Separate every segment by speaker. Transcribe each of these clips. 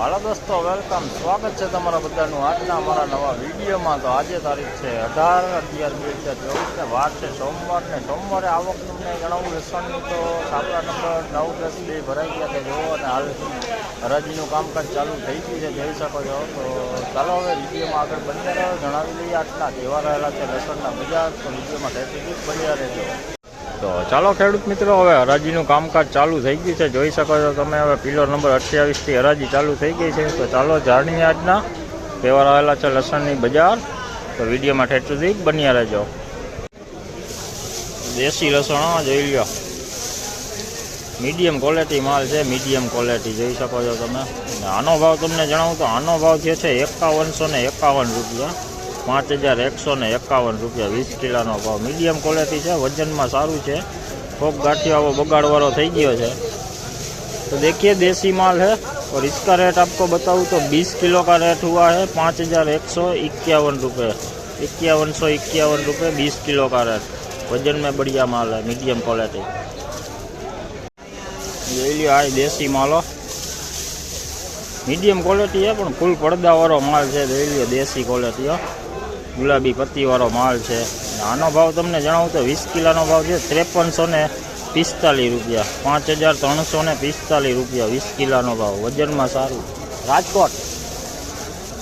Speaker 1: હાલો દોસ્તો, વેલકમ. સ્વાગત છે તમારા બધાનું આજના અમારા નવા વિડીયોમાં. તો આજે તારીખ છે અઢાર, અગિયાર બે હજાર ચોવીસને વાર છે સોમવાર ને સોમવારે આવક તમને જણાવું લસણની તો સાપડા નંબર નવ દસ બે ભરાઈ ગયા છે. જોવો અને હાલ હરાજીનું કામકાજ ચાલુ થઈ ગયું છે. જોઈ શકો છો. તો ચાલો હવે વિડીયોમાં આગળ બની રહ્યો જણાવી લઈએ આટલા જેવા રહેલા છે લસણના બજાર. તો વિડીયોમાં ટેટિક બન્યા રહેજો. તો ચાલો ખેડૂત મિત્રો, હવે હરાજીનું કામકાજ ચાલુ થઈ ગયું છે. જોઈ શકો છો તમે હવે પિલર નંબર અઠ્યાવીસથી હરાજી ચાલુ થઈ ગઈ છે. તો ચાલો જાણીએ આજના તહેવાર આવેલા છે લસણની બજાર. તો વિડીયોમાં ઠેઠ સુધી બન્યા રહેજો. દેશી લસણ જોઈ લ્યો. મીડિયમ ક્વોલિટી માલ છે, મીડિયમ ક્વોલિટી જોઈ શકો છો તમે. આનો ભાવ તમને જણાવું તો આનો ભાવ જે છે એકાવનસો ને એકાવન રૂપિયા. પાંચ હજાર એકસો ને એકાવન રૂપિયા વીસ કિલોનો ભાવ મીડિયમ ક્વોલિટી છે વજનમાં સારું છે કોક ગાંઠિયો આવો બગાડવાળો થઈ ગયો છે तो देखिए देसी माल है और इसका रेट आपको बताऊँ तो 20 किलो का रेट हुआ है पाँच हजार एक सौ इक्यावन रुपये इक्यावन सौ इक्यावन रुपये बीस किलो का रेट वजन में बढ़िया माल है मीडियम क्वालिटी જોઈ લ્યો આ દેશી માલો મીડિયમ ક્વોલિટી છે પણ ફૂલ પડદાવાળો માલ છે જોઈ લ્યો દેશી ક્વોલિટી હો ગુલાબી પત્તીવાળો માલ છે અને આનો ભાવ તમને જણાવું તો વીસ કિલોનો ભાવ છે ત્રેપનસો ને પિસ્તાલીસ રૂપિયા પાંચ હજાર ત્રણસો ને પિસ્તાલીસ રૂપિયા વીસ કિલોનો ભાવ વજનમાં સારું રાજકોટ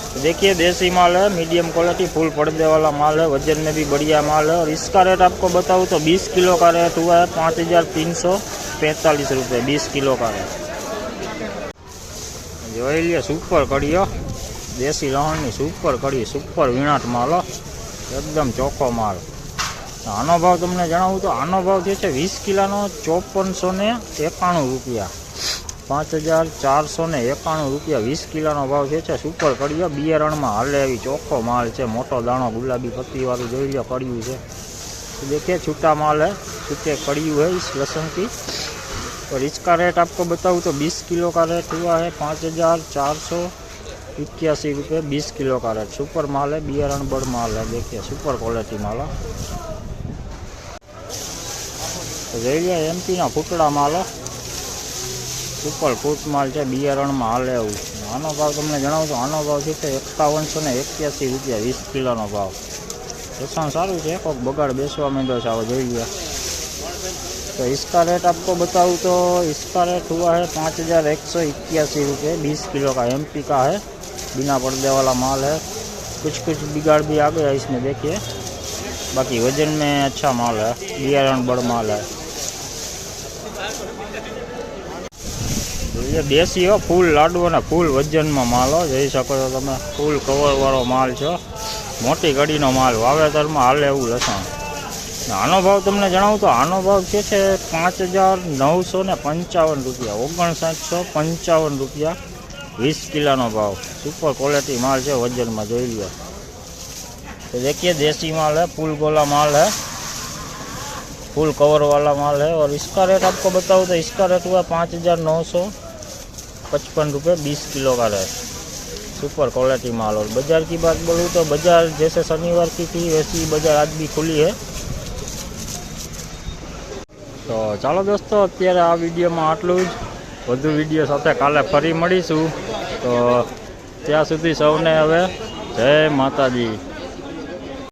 Speaker 1: तो देखिए देसी माल है मीडियम क्वालिटी फुल पर्दे वाला माल है वजन में भी बढ़िया माल है और इसका रेट आपको बताऊँ तो 20 किलो का रेट हुआ है पाँच हजार तीन सौ पैंतालीस रुपये बीस किलो का रेट જોઈ લે સુપર કડીઓ દેશી લહણની સુપર કડી, સુપર વીણાટમાં હલો એકદમ ચોખ્ખો માલ. આનો ભાવ તમને જણાવું તો આનો ભાવ જે છે વીસ કિલાનો ચોપનસો ને એકાણું રૂપિયા. પાંચ હજાર ચારસો ને એકાણું રૂપિયા વીસ કિલાનો ભાવ જે છે સુપર કડીઓ બિયારણમાં હાલે એવી ચોખ્ખો માલ છે. મોટો દાણો ગુલાબી પત્તીવાળું જોઈ લો કડિયું છે. દેખીએ છૂટા માલ હે. છૂટે કડિયું હે ઇસ લસણ કી और इसका બતાવું તો બીસ કિલો કા રેટ का रेट પાંચ હજાર ચારસો इक्यासी रुपये बीस किलो का रेट सुपर माल है बियारण बड़ माल है देखिए सुपर क्वालिटी माल है તો જોઈ લે એમપીના ફૂટડા માલ હો. સુપર ફૂટ માલ છે બિયારણમાં હાલે એવું આનો ભાવ તમને જણાવું તો આનો ભાવ છે તે એકાવનસો ને એક્યાસી રૂપિયા વીસ કિલોનો ભાવ લસણ સારું છે કોઈક બગાડ બેસવા માંડ્યો છે આવો જોઈ લે तो इसका रेट आपको बताऊँ तो इसका रेट हुआ है पाँच हज़ार एक सौ इक्यासी रुपये बीस किलो का एम का है बिना पर्दे वाला माल है कुछ कुछ बिगाड़ भी आ गया इसमें देखिए बाकी वजन में अच्छा माल है बियारण बड़ माल है તો એ દેશી હો ફૂલ લાડુ અને ફૂલ વજનમાં માલ હો જોઈ શકો છો તમે ફૂલ કવરવાળો માલ છે હો. મોટી કડીનો માલ વાવેતરમાં હાલે એવું લસણ ને આનો ભાવ તમને જણાવું તો આનો ભાવ જે છે પાંચ હજાર નવસો ને પંચાવન રૂપિયા ઓગણસાઠસો પંચાવન રૂપિયા વીસ કિલોનો ભાવ સુપર ક્વોલિટી માલ છે વજનમાં જોઈ લો तो देखिए देसी माल है फुल गोला माल है फुल कवर वाला माल है और इसका रेट आपको बताऊँ तो इसका रेट हुआ पाँच हज़ार नौ सौ पचपन रुपये बीस किलो का रेट सुपर क्वालिटी माल और बाज़ार की बात बोलूँ तो बाज़ार जैसे शनिवार की थी वैसी बाज़ार आज भी खुली है તો ચાલો દોસ્તો અત્યારે આ વિડીયોમાં આટલું જ વધુ વીડિયો સાથે કાલે ફરી મળીશું. તો ત્યાં સુધી સૌને હવે જય માતાજી.